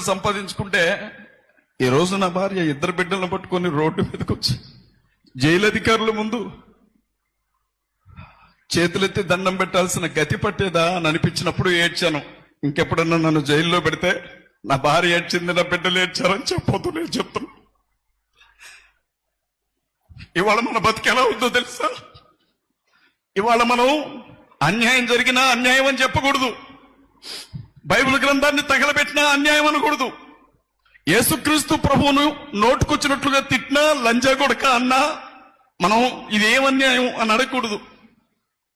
రూపాయలు సంపాదించుకుంటే ఈ రోజు నా భార్య ఇద్దరు బిడ్డలను పట్టుకొని రోడ్డు మీదకి వచ్చి జైలు అధికారుల ముందు చేతులెత్తి దండం పెట్టాల్సిన గతి పట్టేదా అని అనిపించినప్పుడు ఏడ్చాను. ఇంకెప్పుడన్నా నన్ను జైల్లో పెడితే నా భార్య ఏడ్చింది నా బిడ్డలు ఏడ్చారని చెప్పొద్దు నేను చెప్తున్నా. ఇవాళ మన బతికి ఎలా ఉందో తెలుసా? ఇవాళ మనం అన్యాయం జరిగినా అన్యాయం అని చెప్పకూడదు. బైబిల్ గ్రంథాన్ని తగలబెట్టినా అన్యాయం అనకూడదు. యేసుక్రీస్తు ప్రభువును నోటుకొచ్చినట్లుగా తిట్టినా లంజా కొడక అన్నా మనం ఇది ఏమన్యాయం అన్యాయం అని అడగకూడదు.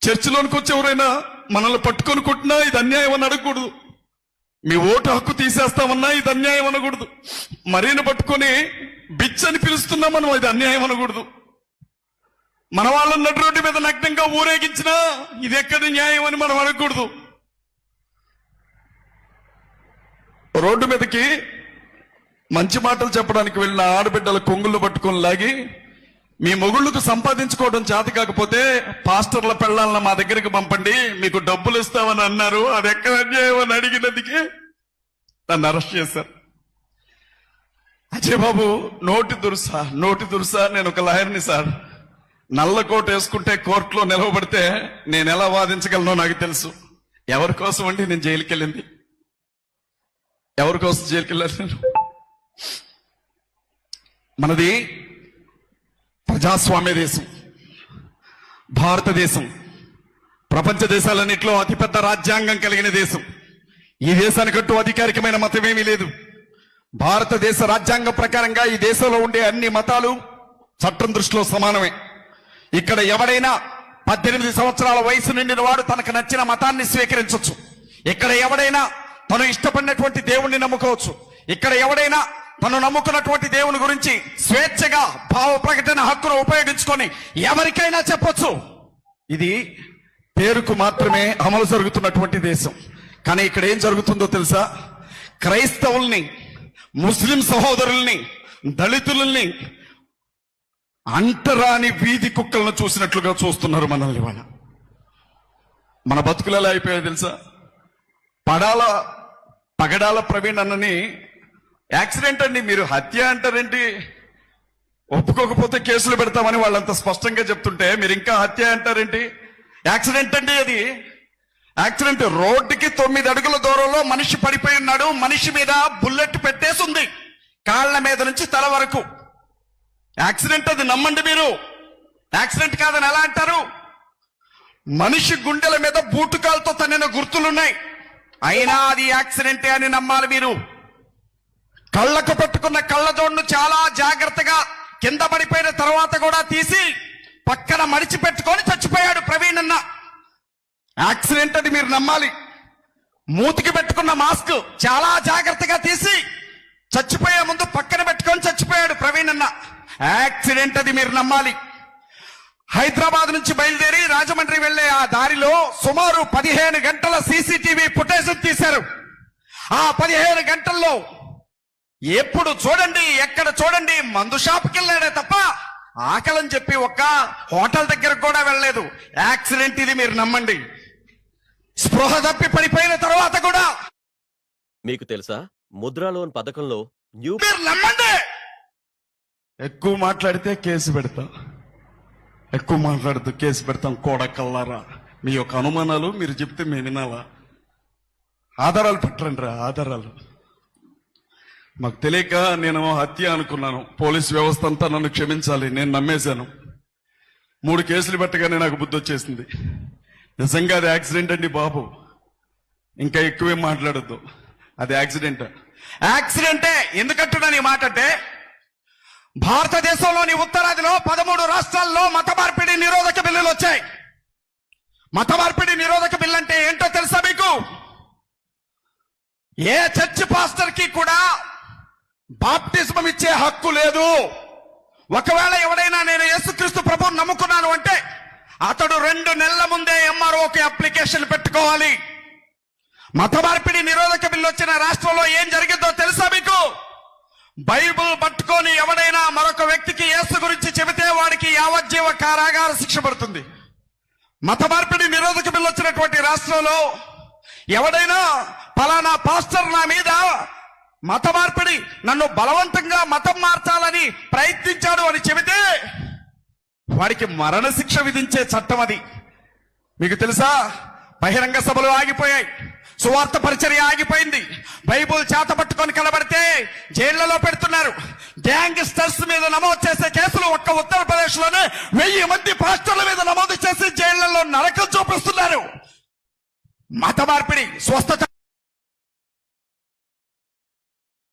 చర్చిలోనికి వచ్చి ఎవరైనా మనల్ని పట్టుకొని కొట్టినా ఇది అన్యాయం అని అడగకూడదు. మీ ఓటు హక్కు తీసేస్తామన్నా ఇది అన్యాయం అనకూడదు. మరీని పట్టుకొని బిచ్ అని పిలుస్తున్నా మనం ఇది అన్యాయం అనకూడదు. మన వాళ్ళని నడు రోడ్డు మీద నగ్నంగా ఊరేగించినా ఇది ఎక్కడ న్యాయం అని మనం అడగకూడదు. రోడ్డు మీదకి మంచి మాటలు చెప్పడానికి వెళ్ళిన ఆడబిడ్డల కొంగుళ్ళు పట్టుకొని లాగి మీ మొగుళ్ళకు సంపాదించుకోవడం చేత కాకపోతే పాస్టర్ల పెళ్ళాలను మా దగ్గరికి పంపండి మీకు డబ్బులు ఇస్తామని అన్నారు. అది ఎక్కడ అన్యాయం అని అడిగినందుకే నన్ను అరెస్ట్ చేశారు. అజయ్ బాబు నోటి దురుసా నోటి దురుసా. నేను ఒక లాయర్ని సార్. నల్ల కోట్ వేసుకుంటే కోర్టులో నిలవబడితే నేను ఎలా వాదించగలనో నాకు తెలుసు. ఎవరి కోసం అండి నేను జైలుకి వెళ్ళింది ఎవరి కోసం జైలుకి నేను మనది ప్రజాస్వామ్య దేశం భారతదేశం ప్రపంచ దేశాలన్నింటిలో అతిపెద్ద రాజ్యాంగం కలిగిన దేశం. ఈ దేశానికంటూ అధికారికమైన మతమేమీ లేదు. భారతదేశ రాజ్యాంగం ప్రకారంగా ఈ దేశంలో ఉండే అన్ని మతాలు చట్టం దృష్టిలో సమానమే. ఇక్కడ ఎవడైనా పద్దెనిమిది సంవత్సరాల వయసు నిండిన వాడు తనకు నచ్చిన మతాన్ని స్వీకరించవచ్చు ఇక్కడ ఎవడైనా తను ఇష్టపడినటువంటి దేవుణ్ణి నమ్ముకోవచ్చు. ఇక్కడ ఎవడైనా తను నమ్ముకున్నటువంటి దేవుని గురించి స్వేచ్ఛగా భావ ప్రకటన హక్కును ఉపయోగించుకొని ఎవరికైనా చెప్పొచ్చు. ఇది పేరుకు మాత్రమే అమలు జరుగుతున్నటువంటి దేశం. కానీ ఇక్కడ ఏం జరుగుతుందో తెలుసా? క్రైస్తవుల్ని ముస్లిం సహోదరుల్ని దళితుల్ని అంటరాని వీధి కుక్కలను చూసినట్లుగా చూస్తున్నారు మనల్ని వాళ్ళ మన బతుకులు ఎలా అయిపోయాయో తెలుసా? పడాల పగడాల ప్రవీణ్ అన్నని యాక్సిడెంట్ అండి మీరు హత్య అంటారేంటి? ఒప్పుకోకపోతే కేసులు పెడతామని వాళ్ళంత స్పష్టంగా చెప్తుంటే మీరు ఇంకా హత్య అంటారేంటి? యాక్సిడెంట్ అండి అది. యాక్సిడెంట్ రోడ్డుకి తొమ్మిది అడుగుల దూరంలో మనిషి పడిపోయి ఉన్నాడు. మనిషి మీద బుల్లెట్ పెట్టేసి ఉంది కాళ్ళ మీద నుంచి తల వరకు. యాక్సిడెంట్ అది నమ్మండి మీరు. యాక్సిడెంట్ కాదని ఎలా అంటారు? మనిషి గుండెల మీద బూటుకాలతో అయినా అది యాక్సిడెంటే అని నమ్మాలి మీరు. కళ్ళకు పెట్టుకున్న కళ్ళజోడును చాలా జాగ్రత్తగా కింద పడిపోయిన తర్వాత కూడా తీసి పక్కన మడిచి పెట్టుకొని చచ్చిపోయాడు ప్రవీణ్ అన్న. యాక్సిడెంట్ అది మీరు నమ్మాలి. మూతికి పెట్టుకున్న మాస్క్ చాలా జాగ్రత్తగా తీసి చచ్చిపోయే ముందు పక్కన పెట్టుకొని చచ్చిపోయాడు ప్రవీణ్ అన్న. యాక్సిడెంట్ అది మీరు నమ్మాలి. హైదరాబాద్ నుంచి బయలుదేరి రాజమండ్రి వెళ్ళే ఆ దారిలో సుమారు పదిహేను గంటల సీసీటీవీ ఫుటేజ్ తీశారు. ఆ పదిహేను గంటల్లో ఎప్పుడు చూడండి ఎక్కడ చూడండి మందు షాప్కి వెళ్ళాడే తప్ప ఆకలని చెప్పి ఒక్క హోటల్ దగ్గరకు కూడా వెళ్ళలేదు. యాక్సిడెంట్ ఇది మీరు నమ్మండి. స్పృహ తప్పి పడిపోయిన తర్వాత కూడా మీకు తెలుసా? ముద్రా లోన్ పథకంలో న్యూ మీరు నమ్మండి! ఎక్కువ మాట్లాడితే కేసు పెడతాం. ఎక్కువ మాట్లాడుతూ కేసు పెడతాం కోడకల్లారా? మీ యొక్క అనుమానాలు మీరు చెప్తే మేము వినాలా? ఆధారాలు పెట్టండి రా ఆధారాలు. మాకు తెలియక నేను హత్య అనుకున్నాను. పోలీస్ వ్యవస్థ అంతా నన్ను క్షమించాలి నేను నమ్మేశాను. మూడు కేసులు పెట్టగానే నాకు బుద్ధి వచ్చేసింది. నిజంగా అది యాక్సిడెంట్ అండి బాబు. ఇంకా ఎక్కువేం మాట్లాడద్దు. అది యాక్సిడెంట్. యాక్సిడెంటే? ఎందుకంటున్నాను ఈ మాట అంటే భారతదేశంలోని ఉత్తరాదిలో పదమూడు రాష్ట్రాల్లో మత మార్పిడి నిరోధక బిల్లులు వచ్చాయి. మత మార్పిడి నిరోధక బిల్లు అంటే ఏంటో తెలుసా మీకు? ఏ చర్చ్ పాస్టర్కి కూడా బాప్టిజం ఇచ్చే హక్కు లేదు. ఒకవేళ ఎవడైనా నేను యేసుక్రీస్తు ప్రభువుని నమ్ముకున్నాను అంటే అతడు రెండు నెలల ముందే ఎంఆర్ఓకి అప్లికేషన్ పెట్టుకోవాలి. మత మార్పిడి నిరోధక బిల్లు వచ్చిన రాష్ట్రంలో ఏం జరిగిందో తెలుసా మీకు? బైబిల్ పట్టుకొని ఎవడైనా మరొక వ్యక్తికి యేసు గురించి చెబితే వాడికి యావజ్జీవ కారాగార శిక్ష పడుతుంది. మత మార్పిడి నిరోధక బిల్లు వచ్చినటువంటి రాష్ట్రంలో ఎవడైనా ఫలానా పాస్టర్ నా మీద మత మార్పిడి నన్ను బలవంతంగా మతం మార్చాలని ప్రయత్నించాడు అని చెబితే వాడికి మరణశిక్ష విధించే చట్టం అది. మీకు తెలుసా? బహిరంగ సభలు ఆగిపోయాయి. సువార్త పరిచర్య ఆగిపోయింది. బైబుల్ చేత పట్టుకొని కలబడితే జైళ్ళలో పెడుతున్నారు. గ్యాంగ్స్టర్స్ మీద నమోదు చేసే కేసులు ఒక్క ఉత్తరప్రదేశ్లోనే వెయ్యి మంది పాస్టర్ల మీద నమోదు చేసి జైళ్ళలో నరకం చూపిస్తున్నారు. మత మార్పిడి స్వస్థత